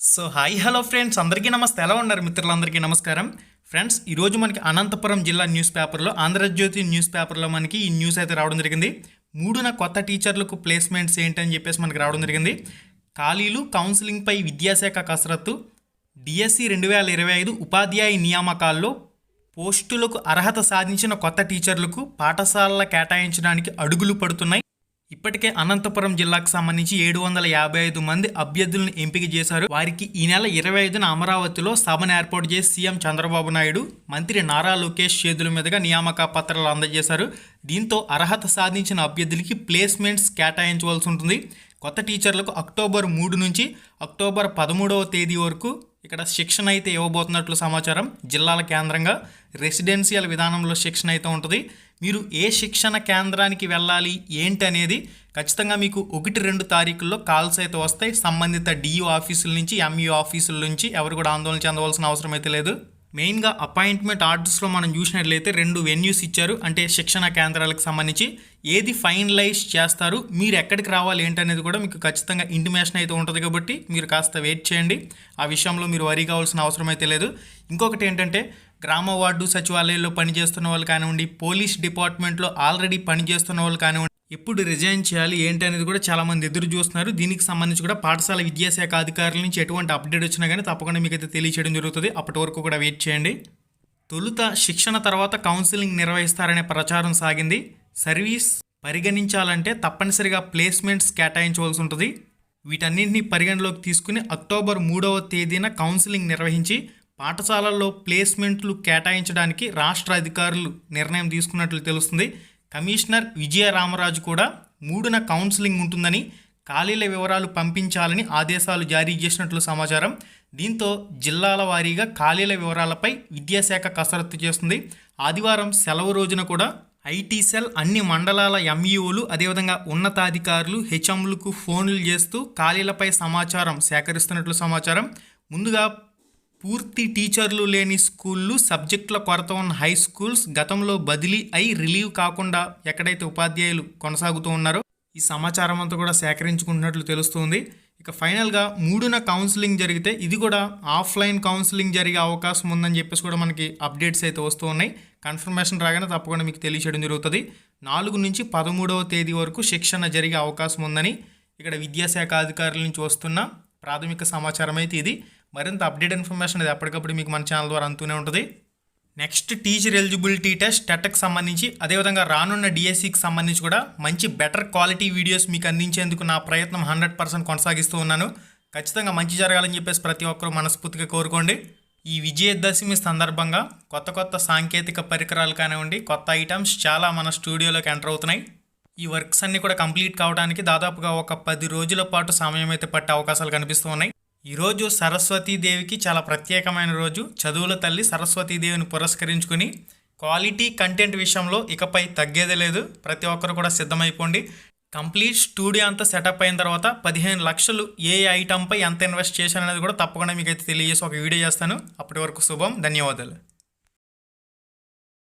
So hi hello friends అందరికీ నమస్తే. ఎలా ఉన్నారు మిత్రులందరికీ నమస్కారం? ఫ్రెండ్స్ ఈరోజు మనకి అనంతపురం జిల్లా న్యూస్ పేపర్లో ఆంధ్రజ్యోతి న్యూస్ పేపర్లో మనకి ఈ న్యూస్ అయితే రావడం జరిగింది. మూడున కొత్త టీచర్లకు ప్లేస్మెంట్స్ ఏంటని చెప్పేసి మనకి రావడం జరిగింది. ఖాళీలు కౌన్సిలింగ్పై విద్యాశాఖ కసరత్తు. డిఎస్సి రెండు వేల ఇరవై ఐదు ఉపాధ్యాయ నియామకాల్లో పోస్టులకు అర్హత సాధించిన కొత్త టీచర్లకు పాఠశాలల కేటాయించడానికి అడుగులు పడుతున్నాయి. ఇప్పటికే అనంతపురం జిల్లాకు సంబంధించి ఏడు వందల యాభై ఐదు మంది అభ్యర్థులను ఎంపిక చేశారు. వారికి ఈ నెల ఇరవై ఐదున అమరావతిలో సభను ఏర్పాటు చేసి సీఎం చంద్రబాబు నాయుడు మంత్రి నారా లోకేష్ చేతుల మీదుగా నియామక పత్రాలు అందజేశారు. దీంతో అర్హత సాధించిన అభ్యర్థులకి ప్లేస్మెంట్స్ కేటాయించవలసి ఉంటుంది. కొత్త టీచర్లకు అక్టోబర్ మూడు నుంచి అక్టోబర్ పదమూడవ తేదీ వరకు ఇక్కడ శిక్షణ అయితే ఇవ్వబోతున్నట్లు సమాచారం. జిల్లాల కేంద్రంగా రెసిడెన్షియల్ విధానంలో శిక్షణ అయితే ఉంటుంది. మీరు ఏ శిక్షణ కేంద్రానికి వెళ్ళాలి ఏంటి అనేది ఖచ్చితంగా మీకు ఒకటి రెండు తారీఖుల్లో కాల్స్ అయితే వస్తాయి. సంబంధిత డియూ ఆఫీసుల నుంచి ఎంఈఓ ఆఫీసుల నుంచి ఎవరు కూడా ఆందోళన చెందవలసిన అవసరం అయితే లేదు. మెయిన్గా అపాయింట్మెంట్ ఆర్డర్స్లో మనం చూసినట్లయితే రెండు వెన్యూస్ ఇచ్చారు. అంటే శిక్షణ కేంద్రాలకు సంబంధించి ఏది ఫైనలైజ్ చేస్తారు మీరు ఎక్కడికి రావాలి ఏంటనేది కూడా మీకు ఖచ్చితంగా ఇంటిమేషన్ అయితే ఉంటుంది కాబట్టి మీరు కాస్త వెయిట్ చేయండి. ఆ విషయంలో మీరు వరి కావాల్సిన అవసరం అయితే లేదు. ఇంకొకటి ఏంటంటే గ్రామ వార్డు సచివాలయాల్లో పనిచేస్తున్న వాళ్ళు కానివ్వండి పోలీస్ డిపార్ట్మెంట్లో ఆల్రెడీ పనిచేస్తున్న వాళ్ళు కానివ్వండి ఎప్పుడు రిజైన్ చేయాలి ఏంటి అనేది కూడా చాలామంది ఎదురు చూస్తున్నారు. దీనికి సంబంధించి కూడా పాఠశాల విద్యాశాఖ అధికారుల నుంచి ఎటువంటి అప్డేట్ వచ్చినా కానీ తప్పకుండా మీకు అయితే తెలియచేయడం జరుగుతుంది. అప్పటి వరకు కూడా వెయిట్ చేయండి. తొలుత శిక్షణ తర్వాత కౌన్సిలింగ్ నిర్వహిస్తారనే ప్రచారం సాగింది. సర్వీస్ పరిగణించాలంటే తప్పనిసరిగా ప్లేస్మెంట్స్ కేటాయించవలసి ఉంటుంది. వీటన్నింటినీ పరిగణలోకి తీసుకుని అక్టోబర్ మూడవ తేదీన కౌన్సిలింగ్ నిర్వహించి పాఠశాలల్లో ప్లేస్మెంట్లు కేటాయించడానికి రాష్ట్ర అధికారులు నిర్ణయం తీసుకున్నట్లు తెలుస్తుంది. కమిషనర్ విజయ రామరాజు కూడా మూడున కౌన్సిలింగ్ ఉంటుందని ఖాళీల వివరాలు పంపించాలని ఆదేశాలు జారీ చేసినట్లు సమాచారం. దీంతో జిల్లాల వారీగా ఖాళీల వివరాలపై విద్యాశాఖ కసరత్తు చేస్తుంది. ఆదివారం సెలవు రోజున కూడా ఐటీ సెల్ అన్ని మండలాల ఎంఈఓలు అదేవిధంగా ఉన్నతాధికారులు హెచ్ఎంలకు ఫోన్లు చేస్తూ ఖాళీలపై సమాచారం సేకరిస్తున్నట్లు సమాచారం. ముందుగా పూర్తి టీచర్లు లేని స్కూళ్ళు సబ్జెక్టుల కొరత ఉన్న హై స్కూల్స్ గతంలో బదిలీ అయి రిలీవ్ కాకుండా ఎక్కడైతే ఉపాధ్యాయులు కొనసాగుతూ ఉన్నారో ఈ సమాచారం అంతా కూడా సేకరించుకుంటున్నట్లు తెలుస్తుంది. ఇక ఫైనల్గా మూడున కౌన్సిలింగ్ జరిగితే ఇది కూడా ఆఫ్లైన్ కౌన్సిలింగ్ జరిగే అవకాశం ఉందని చెప్పేసి కూడా మనకి అప్డేట్స్ అయితే వస్తూ ఉన్నాయి. కన్ఫర్మేషన్ రాగానే తప్పకుండా మీకు తెలియచేయడం జరుగుతుంది. నాలుగు నుంచి పదమూడవ తేదీ వరకు శిక్షణ జరిగే అవకాశం ఉందని ఇక్కడ విద్యాశాఖ అధికారుల నుంచి వస్తున్న ప్రాథమిక సమాచారం అయితే ఇది. మరింత అప్డేట్ ఇన్ఫర్మేషన్ అది ఎప్పటికప్పుడు మీకు మన ఛానల్ ద్వారా అందుతూనే ఉంటుంది. నెక్స్ట్ టీచర్ ఎలిజిబిలిటీ టెస్ట్ టెట్కి సంబంధించి అదేవిధంగా రానున్న డిఎస్సికి సంబంధించి కూడా మంచి బెటర్ క్వాలిటీ వీడియోస్ మీకు అందించేందుకు నా ప్రయత్నం హండ్రెడ్ పర్సెంట్ కొనసాగిస్తూ ఉన్నాను. ఖచ్చితంగా మంచి జరగాలని చెప్పేసి ప్రతి ఒక్కరూ మనస్ఫూర్తిగా కోరుకోండి. ఈ విజయదశమి సందర్భంగా కొత్త కొత్త సాంకేతిక పరికరాలు కానివ్వండి కొత్త ఐటమ్స్ చాలా మన స్టూడియోలోకి ఎంటర్ అవుతున్నాయి. ఈ వర్క్స్ అన్నీ కూడా కంప్లీట్ కావడానికి దాదాపుగా ఒక పది రోజుల పాటు సమయం అయితే పట్టే అవకాశాలు కనిపిస్తూ ఉన్నాయి. ఈరోజు సరస్వతీదేవికి చాలా ప్రత్యేకమైన రోజు. చదువుల తల్లి సరస్వతీదేవిని పురస్కరించుకుని క్వాలిటీ కంటెంట్ విషయంలో ఇకపై తగ్గేదే లేదు. ప్రతి ఒక్కరు కూడా సిద్ధమైపోండి. కంప్లీట్ స్టూడియో అంతా సెటప్ అయిన తర్వాత పదిహేను లక్షలు ఏ ఐటమ్పై ఎంత ఇన్వెస్ట్ చేశాను అనేది కూడా తప్పకుండా మీకు అయితే తెలియజేసి ఒక వీడియో చేస్తాను. అప్పటి వరకు శుభం ధన్యవాదాలు.